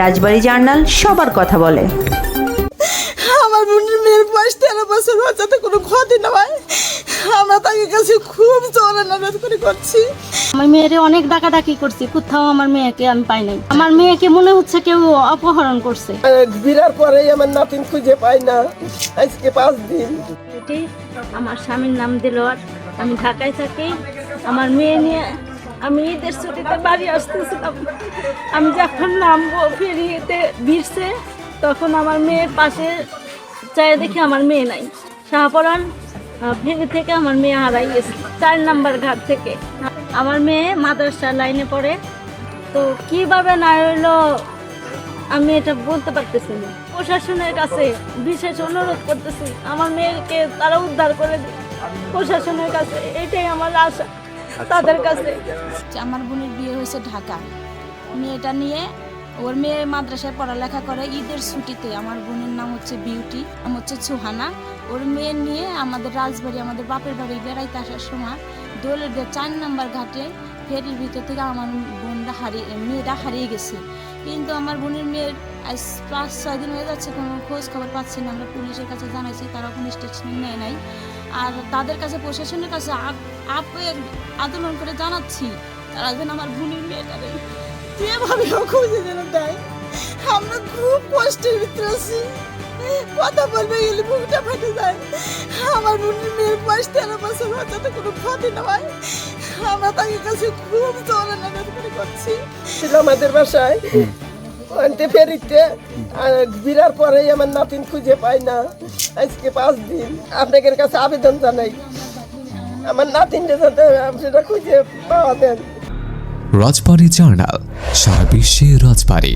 রাজবাড়ি journal সবার কথা বলে। আমার বোনের মেয়ের বয়স তেরো বছর হওয়ার যাতে কোনো ক্ষতি না হয়। আমরা তাকে কাছে খুব জোরে নারাজ করে করছি। আমার মেয়েরে অনেক ডাকাডাকি করছি কোথাও আমার মেয়েকে আমি পাই নাই। আমার মেয়েকে মনে হচ্ছে কেউ অপহরণ করছে। বিরার পরেই আমার নাতিন খুঁজে পাই না। আজকে পাঁচ দিন। আমার স্বামীর নাম দিলওয়ার আমি ঢাকায় থাকি। আমার মেয়ে নিয়ে আমি ঈদের ছুটিতে বাড়ি আসতেছিলাম। আমি যখন নামবো, ফেরিতে ভিড়ছে, তখন আমার মেয়ের পাশে চাই দেখি আমার মেয়ে নাই। শাহপরান ফেরি থেকে আমার মেয়ে হারাই গেছে, চার নাম্বার ঘাট থেকে। আমার মেয়ে মাদ্রাসা লাইনে পড়ে। তো কীভাবে না হইল, আমি এটা বলতে পারতেছি না। প্রশাসনের কাছে বিশেষ অনুরোধ করতেছি, আমার মেয়েকে তারা উদ্ধার করে দিক। প্রশাসনের কাছে এটাই আমার আশা। তাদের কাছে। আমার বোনের বিয়ে হয়েছে ঢাকা মেয়েটা নিয়ে ওর মেয়ে মাদ্রাসায় পড়ালেখা করে, ঈদের ছুটিতে। আমার বোনের নাম হচ্ছে বিউটি, নাম হচ্ছে সুহানা। ওর মেয়ে নিয়ে আমাদের রাজবাড়ি, আমাদের বাপের বাড়ি বেড়াইতে আসার সময় দোলের চার নাম্বার ঘাটে ফেরির ভিতর থেকে আমার বোনটা হারিয়ে মেয়েটা হারিয়ে গেছে। কিন্তু আমার বোনের মেয়ের আজ পাঁচ, ছয় দিন হয়ে যাচ্ছে, কোনো খোঁজ খবর পাচ্ছি না। আমরা পুলিশের কাছে জানাইছি তারা কোনো স্টেশন নেয় নাই। আর তাদের কাছে, প্রশাসনের কাছে আপ- আন্দোলন করে জানাচ্ছি, তারা যেন আমার বোনের মেয়েটারে যেভাবে খুঁজে যেন দেয়। আমরা খুব কষ্টের ভিতরে আছি। কথা বলবে গেলে মুখটা ফেটে যায়। আমার বোনের তেরো বছর হওয়ার যাতে কোনো ক্ষতি না হয় আমরা তাকে কাছে খুব জোরে করে করছি। ছিল আমাদের বাসায়। আনতে ফেরিতে বিরার পরেই আমার নাতিন খুঁজে পাই না। আজকে পাঁচ দিন আপনাদের কাছে আবেদন জানাই। আমার নাতিনটা যাতে সেটা খুঁজে পাওয়া দেন রাজবাড়ি জার্নাল সারা বিশ্বে রাজবাড়ি।